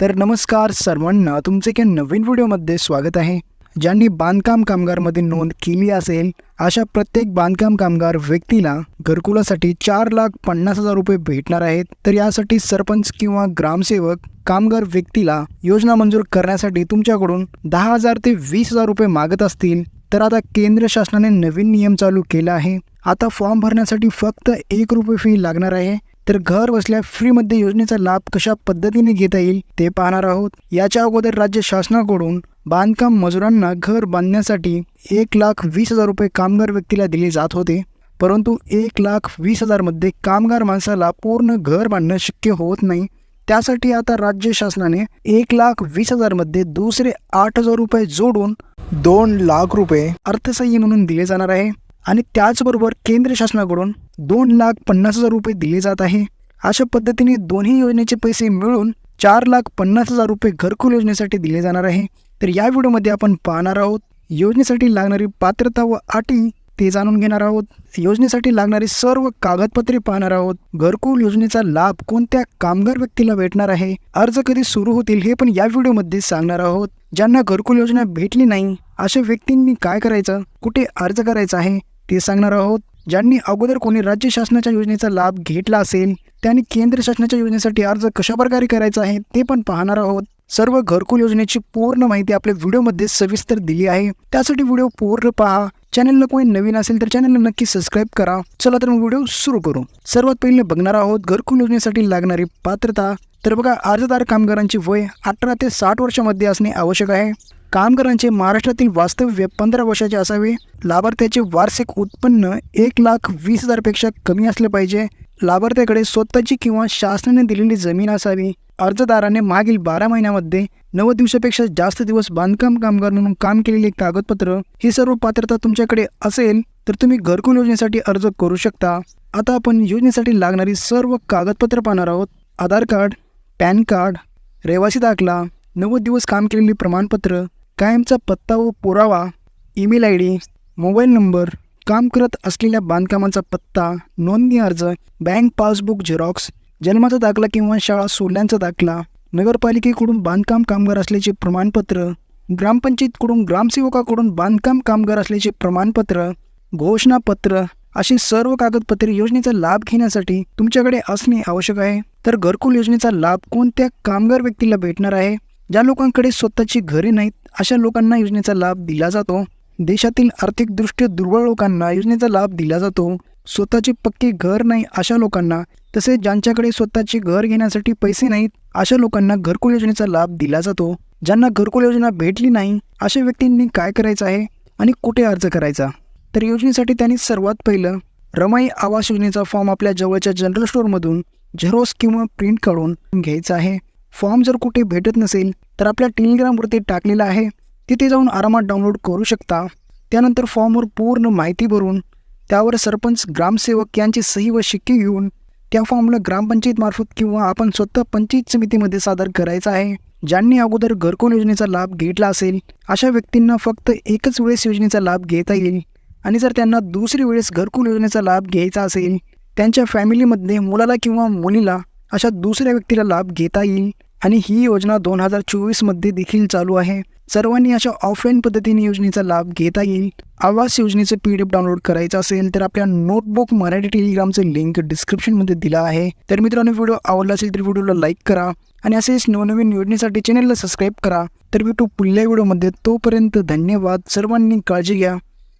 तर नमस्कार सर्वांना तुमचे एका नवीन व्हिडिओमध्ये स्वागत आहे ज्यांनी बांधकाम कामगारमध्ये नोंद केली असेल. अशा प्रत्येक बांधकाम कामगार व्यक्तीला घरकुलासाठी चार लाख पन्नास हजार रुपये भेटणार आहेत. तर यासाठी सरपंच किंवा ग्रामसेवक कामगार व्यक्तीला योजना मंजूर करण्यासाठी तुमच्याकडून दहा हजार ते वीस हजार रुपये मागत असतील. तर आता केंद्र शासनाने नवीन नियम चालू केला आहे. आता फॉर्म भरण्यासाठी फक्त एक रुपये फी लागणार आहे. तर घर बसल्या फ्रीमध्ये योजनेचा लाभ कशा पद्धतीने घेता येईल ते पाहणार आहोत. याच्या अगोदर राज्य शासनाकडून बांधकाम मजुरांना घर बांधण्यासाठी एक लाख वीस हजार रुपये कामगार व्यक्तीला दिले जात होते. परंतु एक लाख वीस हजारमध्ये कामगार माणसाला पूर्ण घर बांधणं शक्य होत नाही. त्यासाठी आता राज्य शासनाने एक लाख वीस हजारमध्ये दुसरे आठ हजार रुपये जोडून दोन लाख रुपये अर्थसहाय्य म्हणून दिले जाणार आहे. आणि त्याचबरोबर केंद्र शासनाकडून दोन लाख पन्नास हजार रुपये दिले जात आहे. अशा पद्धतीने दोन्ही योजनेचे पैसे मिळून चार लाख पन्नास हजार रुपये घरकुल योजनेसाठी दिले जाणार आहे. तर या व्हिडिओमध्ये आपण पाहणार आहोत योजनेसाठी लागणारी पात्रता व अटी ते जाणून घेणार आहोत. योजनेसाठी लागणारी सर्व कागदपत्रे पाहणार आहोत. घरकुल योजनेचा लाभ कोणत्या कामगार व्यक्तीला भेटणार आहे? अर्ज कधी सुरू होतील हे पण या व्हिडिओमध्ये सांगणार आहोत. ज्यांना घरकुल योजना भेटली नाही अशा व्यक्तींनी काय करायचं? कुठे अर्ज करायचा आहे? ते सांगणार आहोत ज्यांनी अगोदर कोणी राज्य शासनाच्या योजनेचा लाभ घेतला असेल त्यांनी केंद्र शासनाच्या योजनेसाठी अर्ज कशाप्रकारे करायचा आहे ते पण पाहणार आहोत. सर्व घरकुल योजनेची पूर्ण माहिती आपल्या व्हिडिओमध्ये सविस्तर दिली आहे. त्यासाठी व्हिडिओ पूर्ण पहा. चॅनलला कोणी नवीन असेल तर चॅनलला नक्की सबस्क्राईब करा. चला तर मग व्हिडिओ सुरू करू. सर्वात पहिले बघणार आहोत घरकुल योजनेसाठी लागणारी पात्रता. तर बघा अर्जदार कामगारांची वय अठरा ते साठ वर्षामध्ये असणे आवश्यक आहे. कामगारांचे महाराष्ट्रातील वास्तव्य पंधरा वर्षाचे असावे. लाभार्थ्याचे वार्षिक उत्पन्न एक लाख वीस हजारपेक्षा कमी असले पाहिजे. लाभार्थ्याकडे स्वतःची किंवा शासनाने दिलेली जमीन असावी. अर्जदाराने मागील बारा महिन्यामध्ये नव्वद दिवसापेक्षा जास्त दिवस बांधकाम कामगार म्हणून काम केलेले कागदपत्र ही सर्व पात्रता तुमच्याकडे असेल तर तुम्ही घरकुल योजनेसाठी अर्ज करू शकता. आता आपण योजनेसाठी लागणारी सर्व कागदपत्र पाहणार आहोत. आधार कार्ड पॅन कार्ड रहिवासी दाखला नव्वद दिवस काम केलेले प्रमाणपत्र कायमचा पत्ता व पुरावा email I D mobile number काम करत असलेल्या बांधकामाचा पत्ता नोंदणी अर्ज बँक पासबुक झेरॉक्स जन्माचा दाखला किंवा शाळा सोडल्यांचा दाखला नगरपालिकेकडून बांधकाम कामगार असल्याचे प्रमाणपत्र ग्रामपंचायतकडून ग्रामसेवकाकडून बांधकाम कामगार असल्याचे प्रमाणपत्र घोषणापत्र अशी सर्व कागदपत्रे योजनेचा लाभ घेण्यासाठी तुमच्याकडे असणे आवश्यक आहे. तर घरकुल योजनेचा लाभ कोणत्या कामगार व्यक्तीला भेटणार आहे? ज्या लोकांकडे स्वतःची घरे नाहीत अशा लोकांना योजनेचा लाभ दिला जातो. देशातील आर्थिकदृष्ट्या दुर्बळ लोकांना योजनेचा लाभ दिला जातो. स्वतःचे पक्के घर नाही अशा लोकांना तसेच ज्यांच्याकडे स्वतःचे घर घेण्यासाठी पैसे नाहीत अशा लोकांना घरकुल योजनेचा लाभ दिला जातो. ज्यांना घरकुल योजना भेटली नाही अशा व्यक्तींनी काय करायचं आहे आणि कुठे अर्ज करायचा? तर योजनेसाठी त्यांनी सर्वात पहिलं रमाई आवास योजनेचा फॉर्म आपल्या जवळच्या जनरल स्टोअरमधून झेरोस किंवा प्रिंट काढून घ्यायचा आहे. फॉर्म जर कुठे भेटत नसेल तर आपल्या टेलिग्रामवरती टाकलेला आहे. तिथे जाऊन आरामात डाउनलोड करू शकता. त्यानंतर फॉर्मवर पूर्ण माहिती भरून त्यावर सरपंच ग्रामसेवक यांची सही व शिक्के घेऊन त्या फॉर्मला ग्रामपंचायतमार्फत किंवा आपण स्वतः पंचायत समितीमध्ये सादर करायचा आहे. ज्यांनी अगोदर घरकुल योजनेचा लाभ घेतला असेल अशा व्यक्तींना फक्त एकच वेळेस योजनेचा लाभ घेता येईल. आणि जर त्यांना दुसरी वेळेस घरकुल योजनेचा लाभ घ्यायचा असेल त्यांच्या फॅमिलीमध्ये मुलाला किंवा मुलीला अशा दुसऱ्या व्यक्तीला लाभ घेता येईल. आणि ही योजना दोन हजार चोवीसमध्ये देखील चालू आहे. सर्वांनी अशा ऑफलाईन पद्धतीने योजनेचा लाभ घेता येईल. आवास योजनेचं पी डी एफ डाउनलोड करायचं असेल तर आपल्या नोटबुक मराठी टेलिग्रामचं लिंक डिस्क्रिप्शनमध्ये दिला आहे. तर मित्रांनो व्हिडिओ आवडला असेल तर व्हिडिओला लाईक करा आणि असेच नवनवीन योजनेसाठी चॅनलला सबस्क्राईब करा. तर भेटू पुढल्या व्हिडिओमध्ये तोपर्यंत धन्यवाद. सर्वांनी काळजी घ्या.